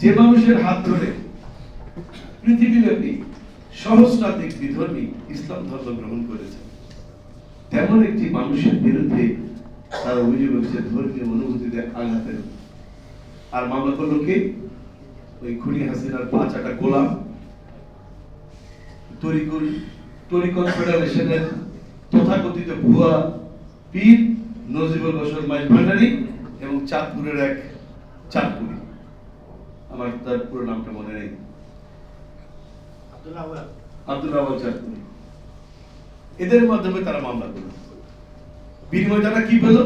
যে মানুষের হাত ধরে পৃথিবীব্যাপী সহস্রাধিক বিধর্মী ইসলাম ধর্ম গ্রহণ করেছে, তেমন একটি মানুষের বিরুদ্ধে তার অভিযোগ হচ্ছে ধর্মীয় অনুভূতিতে আঘাতের আর মামলা করল কে? ওই খুনি হাসিনার পাঁচ আটা গোলাম, তরিকুল, তরিকল ফেডারেশনের তথাকথিত ভুয়া পীর নজিবুল বসর এবং চাঁদপুরের এক চাঁদপুরি। আমার তার পুরো নামটা মনে নেই। আব্দুল রাওয়াল চাঁদপুরি এদের মাধ্যমে তারা মামলা করল। বিনিময় তারা কি পেল?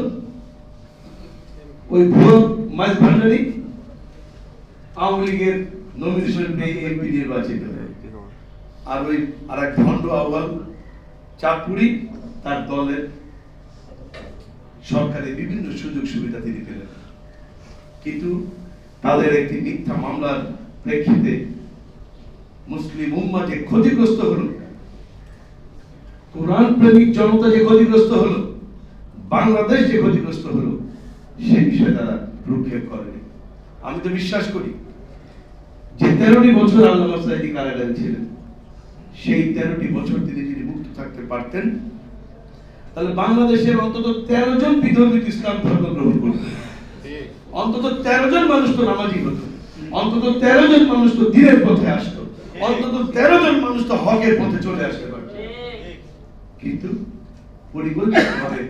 ওই ভুয়ো মাইল ভান্ডারী আওয়ামী লীগের নমিনেশন পেয়ে এমপি নির্বাচিত আর ওই আর এক ভণ্ড আহ্বান চাঁদপুরি তার দলের সরকারের বিভিন্ন সুযোগ সুবিধা তিনি পেলেন। কিন্তু তাদের একটি মিথ্যা মামলার প্রেক্ষিতে মুসলিম উম্মা যে ক্ষতিগ্রস্ত হলো, কোরআন প্রেমিক জনতা যে ক্ষতিগ্রস্ত হলো, বাংলাদেশ যে ক্ষতিগ্রস্ত হলো, সে বিষয়ে তারা ভ্রুক্ষেপ করেনি। আমি তো বিশ্বাস করি, যে তেরোটি বছর আল্লাহ সাইদি কারাগারে ছিলেন, সেই তেরোটি বছর তিনি যদি মুক্ত থাকতে পারতেন, তাহলে বাংলাদেশের অন্তত তেরো জন বিধর্মী ইসলাম ধর্ম গ্রহণ করতেন। অন্তত তেরো জন মানুষ তো নামাজি হতো। অন্তত তেরো জন মানুষ তো দিনের পথে আসতো। অন্তত তেরো জন মানুষ তো হকের পথে চলে আসতে পারত। কিন্তু পরিকল্পিতভাবে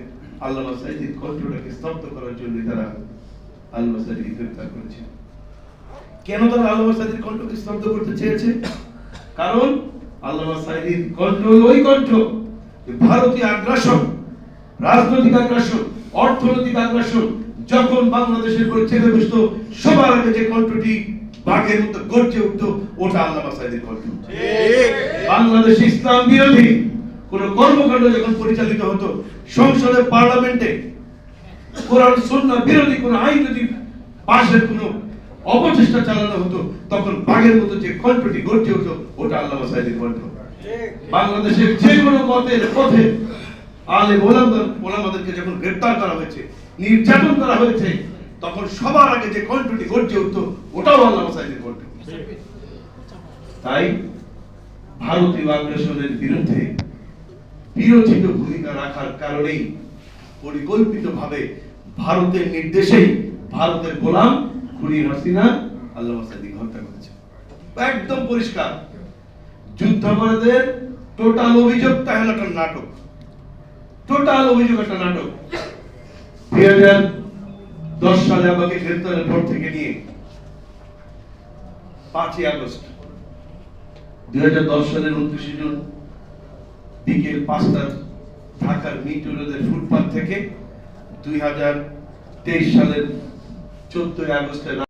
আল্লাহ স্তব্ধ করার জন্য তারা আল্লাহ সাইদিকে গ্রেফতার করেছে। কেন তারা আল্লাহ সাইদির কণ্ঠকে স্তব্ধ করতে চেয়েছে? কারণ আল্লাহ সাইদির কণ্ঠ ওই কণ্ঠ ভারতীয় আগ্রাসন, রাজনৈতিক আগ্রাসন অর্থনৈতিক আগ্রাসন যখন বাংলাদেশের উপর চেপে বসতো সবার আগে যে কণ্ঠটি বাঘের মতো গর্জে উঠতো ওটা আল্লাহ সাইদির কণ্ঠ। বাংলাদেশ ইসলাম বিরোধী কোন কর্মকাণ্ড যখন পরিচালিত হতো সংসদে পার্লামেন্টে কোরআন সুন্নাহ বিরোধী কোন আইন যদি পাশের কোন অপচেষ্টা চালানো হতো তখন বাঘের মতো যে কণ্ঠটি গর্জে উঠতো ওটা আল্লাহ সাইদির কণ্ঠ। বাংলাদেশের যে কোনো মতের পথে আলে ওলামাদের ওলামাদেরকে যখন গ্রেফতার করা হয়েছে, নির্যাতন করা হয়েছে, তখন সবার আগে যে কণ্ঠটি গর্জে উঠতো, ওটাও আল্লাহ সাইদির কণ্ঠ। তাই ভারতীয় আগ্রাসনের বিরুদ্ধে বিরোচিত ভূমিকা রাখার কারণেই পরিকল্পিতভাবে ভারতের নির্দেশেই ভারতের গোলাম খুনি হাসিনা আল্লাহ সাদিক হত্যা করেছে। একদম পরিষ্কার। যুদ্ধাপরাধের টোটাল অভিযোগটা হলো একটা নাটক। টোটাল অভিযোগ একটা নাটক। দুই হাজার দশ সালে আমাকে গ্রেপ্তারের পর থেকে নিয়ে পাঁচই আগস্ট, দুই হাজার দশ সালের উনত্রিশে জুন বিকেল পাঁচটার ঢাকার মিন্টু রোডের ফুটপাথ থেকে দুই হাজার তেইশ সালের চোদ্দই আগস্টের